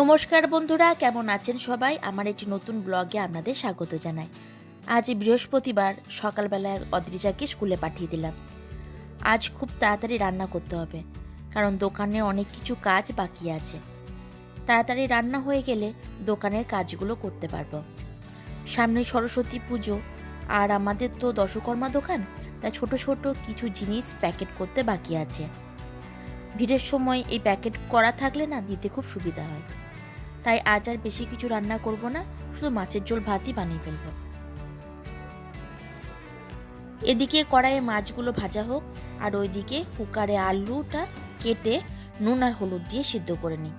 নমস্কার বন্ধুরা, কেমন আছেন সবাই? আমার একটি নতুন ব্লগে আপনাদের স্বাগত জানাই। আজ বৃহস্পতিবার, সকালবেলায় অদ্রিজাকে স্কুলে পাঠিয়ে দিলাম। আজ খুব তাড়াতাড়ি রান্না করতে হবে, কারণ দোকানে অনেক কিছু কাজ বাকি আছে। তাড়াতাড়ি রান্না হয়ে গেলে দোকানের কাজগুলো করতে পারব। সামনে সরস্বতী পুজো, আর আমাদের তো দশকর্মা দোকান, তাই ছোট ছোট কিছু জিনিস প্যাকেট করতে বাকি আছে। ভিড়ের সময় এই প্যাকেট করা থাকলে না, দিতে খুব সুবিধা হয়। তাই আজ আর বেশি কিছু রান্না করব না, শুধু মাছের ঝোল ভাতই বানিয়ে ফেলব। এদিকে কড়াইয়ে মাছগুলো ভাজা হোক, আর ওইদিকে কুকারে আলুটা কেটে নুন আর হলুদ দিয়ে সিদ্ধ করে নিই।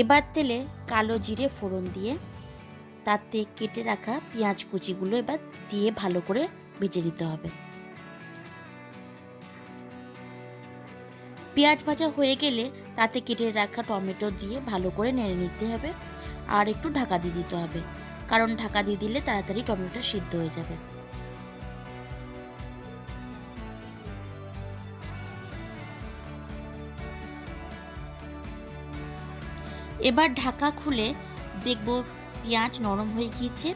এবার তেলে কালো জিরে ফোড়ন দিয়ে তাতে কেটে রাখা পেঁয়াজ কুচিগুলো এবার দিয়ে ভালো করে ভেজে নিতে হবে। পেঁয়াজ ভাজা হয়ে গেলে তাতে কেটে রাখা টমেটো দিয়ে ভালো করে নেড়ে নিতে হবে আর একটু ঢাকা দিয়ে দিতে হবে, কারণ ঢাকা দিয়ে দিলে তাড়াতাড়ি টমেটো সিদ্ধ হয়ে যাবে। এবার ঢাকা খুলে দেখব পেঁয়াজ নরম হয়ে গিয়েছে।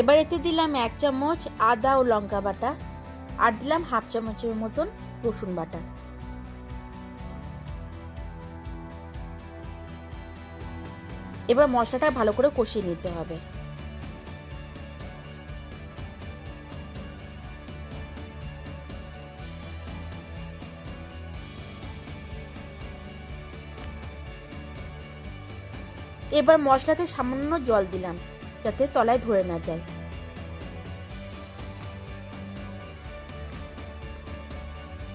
এবার এতে দিলাম এক চামচ আদা ও লঙ্কা বাটা, আর দিলাম হাফ চামচের মতন রসুন বাটা। এবার মশলাটা ভালো করে কষিয়ে নিতে হবে। এবার মশলাতে সামান্য জল দিলাম, যাতে তলায় ধরে না যায়।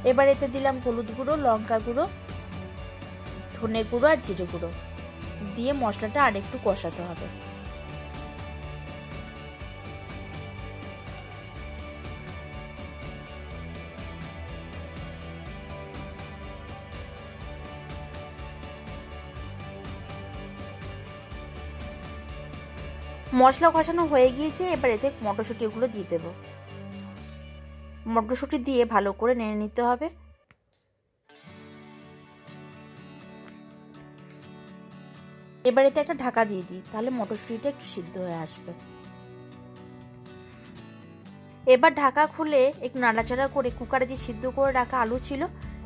এবার এতে দিলাম হলুদ গুঁড়ো, লঙ্কা গুঁড়ো, ধনে গুঁড়ো আর জিরে গুঁড়ো। দিয়ে মশলাটা আরেকটু কষাতে হবে। মশলা কষানো হয়ে গিয়েছে, এবার এতে মটরশুঁটিগুলো দিয়ে দেবো। মটরশুঁটি দিয়ে ভালো করে নেড়ে নিতে হবে। এবার এতে একটা ঢাকা দিয়ে দিই, তাহলে মটরশুঁটিটা একটু সিদ্ধ হয়ে আসবে। এবার ঢাকা খুলে একটু নাড়াচাড়া করে কুকারে যে সিদ্ধ করে রাখা আলু ছিল,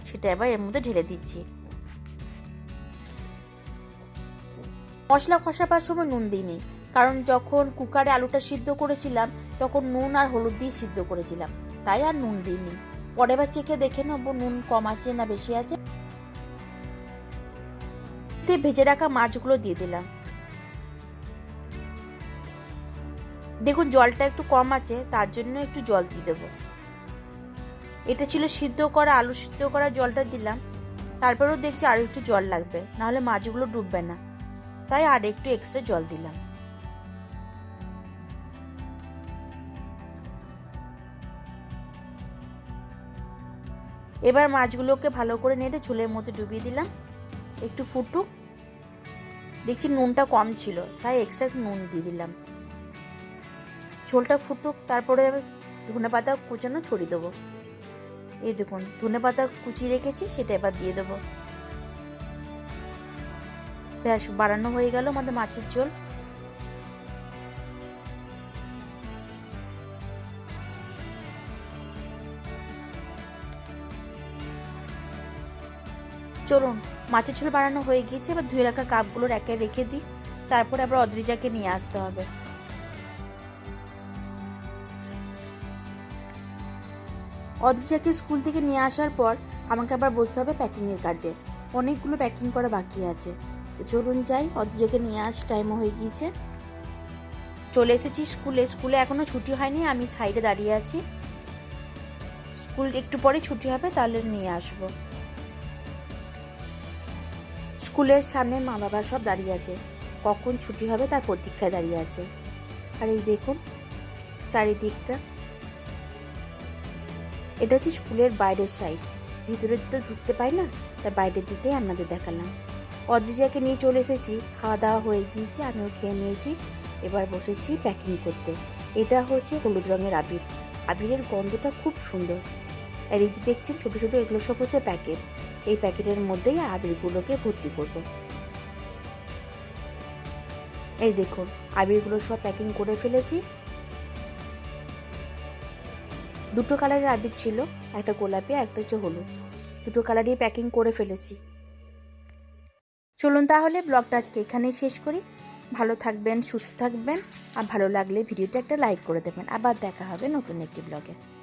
সেটা এবার এর মধ্যে ঢেলে দিচ্ছি। মশলা কষাবার সময় নুন দিইনি কারণ যখন কুকারে আলুটা সিদ্ধ করেছিলাম, তখন নুন আর হলুদ দিয়ে সিদ্ধ করেছিলাম। তাই আর নুন দিইনি। পরে বার চেখে দেখে নেব নুন কম আছে না বেশি আছে। ভেজে রাখা মাছগুলো দিয়ে দিলাম। দেখুন, জলটা একটু কম আছে, তার জন্য একটু জল দিয়ে দেবো। এটা ছিল সিদ্ধ করা, আলু সিদ্ধ করা জলটা দিলাম। তারপরেও দেখছি আরও একটু জল লাগবে, নাহলে মাছগুলো ডুববে না। তাই আর একটু এক্সট্রা জল দিলাম। এবার মাছগুলোকে ভালো করে নেড়ে ঝোলের মধ্যে ডুবিয়ে দিলাম। একটু ফুটুক। দেখছি নুনটা কম ছিল, তাই এক্সট্রা নুন দিয়ে দিলাম। ঝোলটা ফুটুক, তারপরে ধনে পাতা কুচানো ছড়িয়ে দেবো। এই দেখুন, ধনে পাতা কুচিয়ে রেখেছি, সেটা এবার দিয়ে দেবো। ব্যাস, বাড়ানো হয়ে গেল আমাদের মাছের ঝোল। চলুন, মাছের ঝোল বানানো হয়ে গিয়েছে, এবার ধুয়ে রাখা কাপগুলো র্যাকে রেখে দিই। তারপর আবার অদ্রিজাকে নিয়ে আসতে হবে। অদ্রিজাকে স্কুল থেকে নিয়ে আসার পর আমাকে আবার বসতে হবে প্যাকিংয়ের কাজে। অনেকগুলো প্যাকিং করা বাকি আছে। তো চলুন যাই, অদ্রিজাকে নিয়ে আস টাইমও হয়ে গিয়েছে। চলে এসেছি স্কুলে। স্কুলে এখনও ছুটি হয়নি, আমি সাইডে দাঁড়িয়ে আছি। স্কুল একটু পরে ছুটি হবে, তাহলে নিয়ে আসব। স্কুলের সামনে মা বাবা সব দাঁড়িয়ে আছে। কখন ছুটি হবে তার প্রতীক্ষায় দাঁড়িয়ে আছে। আর এই দেখুন, চারিদিকটা। এটা হচ্ছে স্কুলের বাইরের সাইড ভিতরে তো ঢুকতে পাই না, তাই বাইরের দিকটাই আপনাদের দেখালাম। অদ্রিজাকে নিয়ে চলে এসেছি, খাওয়া দাওয়া হয়ে গিয়েছে, আমিও খেয়ে নিয়েছি। এবার বসেছি প্যাকিং করতে। এটা হচ্ছে হলুদ রঙের আবির। আবিরের গন্ধটা খুব সুন্দর। আর এই দেখছেন ছোটো ছোটো এগুলো সব হচ্ছে প্যাকেট। এই প্যাকেটের মধ্যেই আবিরগুলোকে ভর্তি করব। এই দেখুন, আবিরগুলো সব প্যাকিং করে ফেলেছি। দুটো কালারের আবির ছিল, একটা গোলাপি একটা হচ্ছে হলুদ। দুটো কালারই প্যাকিং করে ফেলেছি। চলুন তাহলে ব্লগটা আজকে এখানেই শেষ করি। ভালো থাকবেন, সুস্থ থাকবেন। আর ভালো লাগলে ভিডিওটা একটা লাইক করে দেবেন। আবার দেখা হবে নতুন একটি ব্লগে।